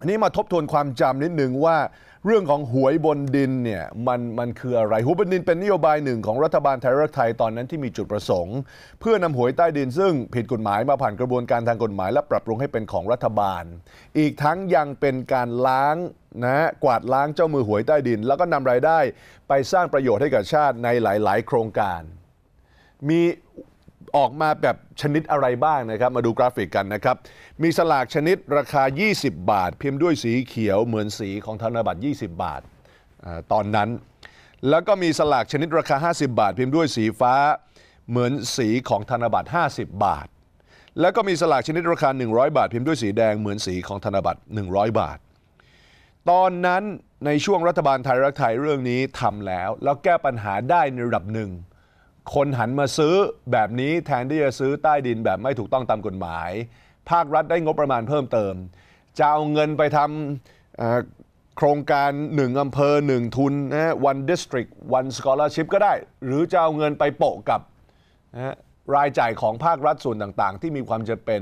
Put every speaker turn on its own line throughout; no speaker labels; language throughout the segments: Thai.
อันนี้มาทบทวนความจำนิดหนึ่งว่าเรื่องของหวยบนดินเนี่ยมันมันคืออะไรหวยบนดินเป็นนโยบายหนึ่งของรัฐบาลไทยรักไทยตอนนั้นที่มีจุดประสงค์ เพื่อนำหวยใต้ดินซึ่งผิดกฎหมายมาผ่านกระบวนการทางกฎหมาย และปรับปรุงให้เป็นของรัฐบาล อีกทั้งยังเป็นการล้างนะกวาดล้างเจ้ามือหวยใต้ดิน แล้วก็นำรายได้ไปสร้างประโยชน์ให้กับชาติในหลาย ๆ โครงการ มี ออกมาแบบชนิดอะไรบ้างนะครับ มาดูกราฟิกกันนะครับ มีสลากชนิดราคา 20 บาท พิมพ์ด้วยสีเขียวเหมือนสีของธนบัตร 20 บาทอตอนนั้น แล้วก็มีสลากชนิดราคา 50 บาท พิมพ์ด้วยสีฟ้าเหมือนสีของธนบัตร 50 บาท แล้วก็มีสลากชนิดราคา 100 บาท พิมพ์ด้วยสีแดงเหมือนสีของธนบัตร 100 บาท ตอนนั้นในช่วงรัฐบาลไทยรักไทยเรื่องนี้ทำแล้ว แล้วแก้ปัญหาได้ในระดับหนึ่ง คนหันมาซื้อแบบนี้แทนที่จะซื้อใต้ดินแบบไม่ถูกต้องตามกฎหมาย ภาครัฐได้งบประมาณเพิ่มเติม จะเอาเงินไปทำโครงการหนึ่งอำเภอหนึ่งทุนนะ one district one scholarship ก็ได้ หรือจะเอาเงินไปโปะกับนะรายจ่ายของภาครัฐส่วนต่างๆ ที่มีความจะเป็น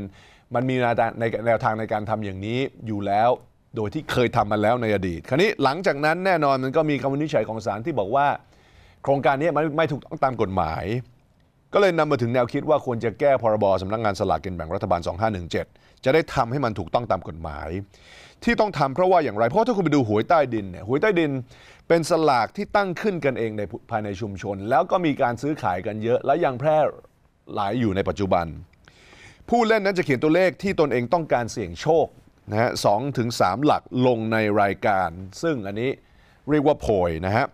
มันมีในแนวทางในการทำอย่างนี้อยู่แล้วโดยที่เคยทำมาแล้วในอดีต คราวนี้หลังจากนั้นแน่นอนมันก็มีคำวินิจฉัยของศาลที่บอกว่า โครงการนี้มันไม่ถูกต้องตามกฎหมาย ก็เลยนำมาถึงแนวคิดว่าควรจะแก้พรบสำนักงานสลากกินแบ่งรัฐบาล 2517 จะได้ทำให้มันถูกต้องตามกฎหมาย ที่ต้องทำเพราะว่าอย่างไร เพราะถ้าคุณไปดูหวยใต้ดินเนี่ยหวยใต้ดินเป็นสลากที่ตั้งขึ้นกันเองในภายในชุมชน แล้วก็มีการซื้อขายกันเยอะ และยังแพร่หลายอยู่ในปัจจุบัน ผู้เล่นนั้นจะเขียนตัวเลขที่ตนเองต้องการเสี่ยงโชคนะฮะสองถึงสามหลักลงในรายการ ซึ่งอันนี้เรียกว่าโพยนะฮะ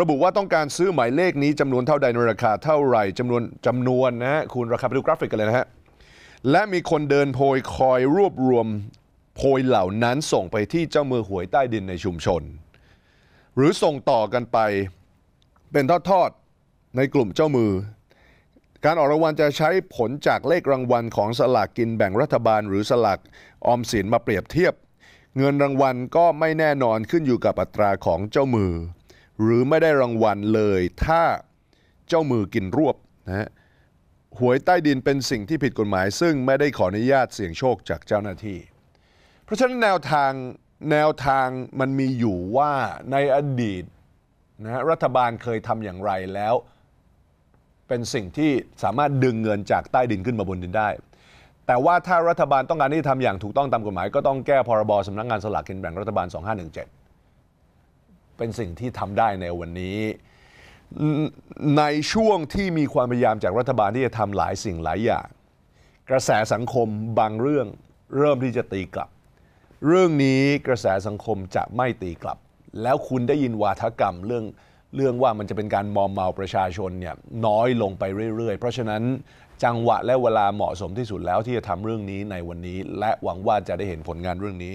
ระบุว่าต้องการซื้อหมายเลขนี้จำนวนเท่าใดในราคาเท่าไหร่จำนวนจำนวนนะฮะคูณราคาไปดูกราฟิกกันเลยนะฮะและมีคนเดินโพยคอยรวบรวมโพยเหล่านั้นส่งไปที่เจ้ามือหวยใต้ดินในชุมชน หรือส่งต่อกันไปเป็นทอดๆในกลุ่มเจ้ามือ การออกรางวัลจะใช้ผลจากเลขรางวัลของสลากกินแบ่งรัฐบาล หรือสลากออมสินมาเปรียบเทียบ เงินรางวัลก็ไม่แน่นอนขึ้นอยู่กับอัตราของเจ้ามือ หรือไม่ได้รางวัลเลย ถ้าเจ้ามือกินรวบนะฮะหวยใต้ดินเป็นสิ่งที่ผิดกฎหมาย ซึ่งไม่ได้ขออนุญาตเสี่ยงโชคจากเจ้าหน้าที่ เพราะฉะนั้นแนวทางแนวทางมันมีอยู่ว่าในอดีตนะรัฐบาลเคยทำอย่างไรแล้ว เป็นสิ่งที่สามารถดึงเงินจากใต้ดินขึ้นมาบนดินได้ แต่ว่าถ้ารัฐบาลต้องการที่จะทำอย่างถูกต้องตามกฎหมาย ก็ต้องแก้พรบสำนักงานสลากกินแบ่งรัฐบาล 2517 เป็นสิ่งที่ทำได้ในวันนี้ในช่วงที่มีความพยายามจากรัฐบาลที่จะทำหลายสิ่งหลายอย่าง กระแสสังคมบางเรื่องเริ่มที่จะตีกลับ เรื่องนี้กระแสสังคมจะไม่ตีกลับ แล้วคุณได้ยินวาทกรรมเรื่องเรื่องว่ามันจะเป็นการมอมเมาประชาชนเนี่ยน้อยลงไปเรื่อยๆ เพราะฉะนั้นจังหวะและเวลาเหมาะสมที่สุดแล้วที่จะทำเรื่องนี้ในวันนี้ และหวังว่าจะได้เห็นผลงานเรื่องนี้